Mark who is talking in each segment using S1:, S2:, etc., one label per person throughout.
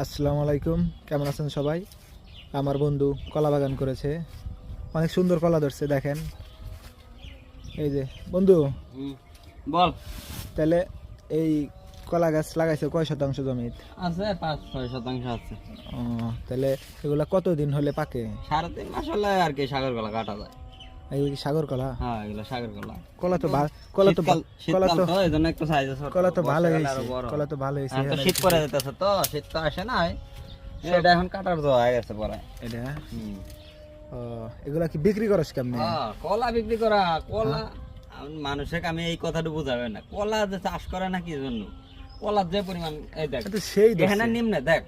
S1: আসসালামু আলাইকুম। কেমন আছেন সবাই? আমার বন্ধু কলা বাগান করেছে। অনেক সুন্দর কলা ধরছে দেখেন। এই যে বন্ধু।
S2: বল।
S1: তাহলে এই কলা গাছ লাগাইছে কয় শতাংশ জমিত
S2: আছে পাঁচ ছয় শতাংশ আছে।
S1: ও, তাহলে এগুলা কতদিন হলে পাকে?
S2: সাড়ে তিন মাস হলে আর কি সাগর কলা কাটা যায়।
S1: এগুলো সাগর কলা?
S2: হ্যাঁ এগুলো সাগর কলা।
S1: কলা তো কলা তো কলা তো
S2: এই একটু সাইজ
S1: কলা তো ভালো হয়েছে কলা তো ভালো হয়েছে
S2: শীত যেতেছে তো শীত তো আসে নাই। এটা এখন কাটার তো হয়ে গেছে পরে।
S1: এটা। ও, এগুলা কি বিক্রি করস কেমনে?
S2: হ্যাঁ, কলা বিক্রি করা কলা মানুষকে আমি এই কথাটা বুঝাবে না। কলা যে চাষ করে না কি জন্য? কলার যে পরিমাণ এই দেখ।
S1: এটা সেই।
S2: এখানে নিম্নে দেখ।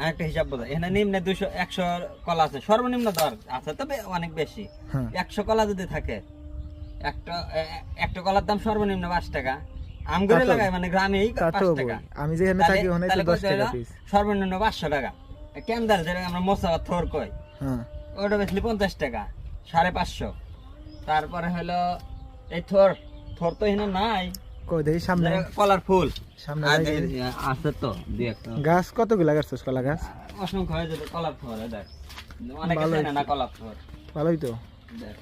S2: আরেকটা হিসাব বোঝা এখানে নিম্নে দুশো একশো কলা আছে সর্বনিম্ন দর আছে তবে অনেক বেশি।
S1: হ্যাঁ।
S2: একশো কলা যদি থাকে একটা একটা কলার দাম সর্বনিম্ন পাঁচ টাকা আমগুলো লাগায় মানে গ্রামেই পাঁচ টাকা।
S1: আমি যেখানে থাকি ওখানে তো দশ টাকা পিস
S2: সর্বনিম্ন পাঁচশো টাকা। কেন্দার যেটা আমরা মশা বা থর কই
S1: হ্যাঁ।
S2: ওটা বেচলি পঞ্চাশ টাকা সাড়ে পাঁচশো। তারপরে হলো এই থর থর তো এখানে নাই।
S1: কই দেখি সামনে।
S2: কলার ফুল।
S1: সামনে
S2: আর
S1: যাই
S2: এই- আছে তো দুই একটা।
S1: গাছ কতগুলা গাছছিস কলা গাছ?
S2: অসংখ্য হয়ে যাবে কলার থর দেখ। অনেকে
S1: ভালো
S2: না কলার থর
S1: ভালোই তো।
S2: দেখ।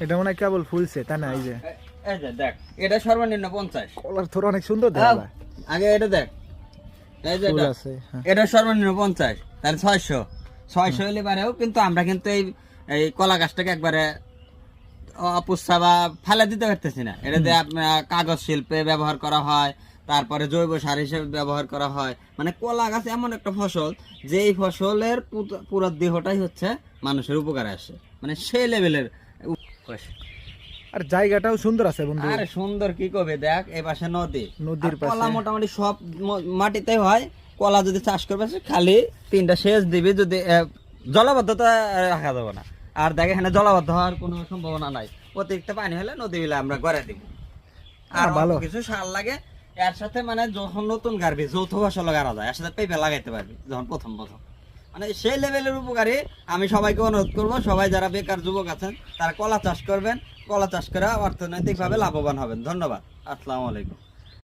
S1: এটা মনে হয় কেবল ফুলছে তাই না এই যে।
S2: এই যে দেখ এটা সর্বনিম্ন পঞ্চাশ।
S1: কলার থোর অনেক সুন্দর দেখা
S2: আগে এটা দেখ। এই যে এটা
S1: হ্যাঁ।
S2: এটা সর্বনিম্ন পঞ্চাশ তাহলে ছয়শো। ছয়শো হলে পারেও কিন্তু আমরা কিন্তু এই এই কলা গাছটাকে একবারে অপুচ্ছা বা ফেলে দিতে পারতেছি না। এটা আপনার কাগজ শিল্পে ব্যবহার করা হয় তারপরে জৈব সার হিসেবে ব্যবহার করা হয়। মানে কলা গাছ এমন একটা ফসল যে এই ফসলের পুরো দেহটাই হচ্ছে মানুষের উপকারে আসে। মানে সেই লেভেলের
S1: আর জায়গাটাও সুন্দর আছে বন্ধু।
S2: আরে সুন্দর কি কবে দেখ এই পাশে নদী।
S1: নদীর
S2: আর কলা মোটামুটি সব মাটিতে হয়। কলা যদি চাষ করবে খালি তিনটা সেচ দিবি যদি জলাবদ্ধতা রাখা যাবে না। আর দেখ এখানে জলাবদ্ধ হওয়ার কোনো সম্ভাবনা নাই। অতিরিক্ত পানি হলে নদী বিলে আমরা গড়ে দিব। আর
S1: ভালো।
S2: কিছু সার লাগে। এর সাথে মানে যখন নতুন গাড়বি যৌথ ফসল গাড়া যায় এর সাথে পেঁপে লাগাইতে পারবি যখন প্রথম প্রথম। মানে সেই লেভেলের উপকারী আমি সবাইকে অনুরোধ করব সবাই যারা বেকার যুবক আছেন তারা কলা চাষ করবেন। কলা চাষ করে অর্থনৈতিকভাবে লাভবান হবেন। ধন্যবাদ। আসসালামু আলাইকুম।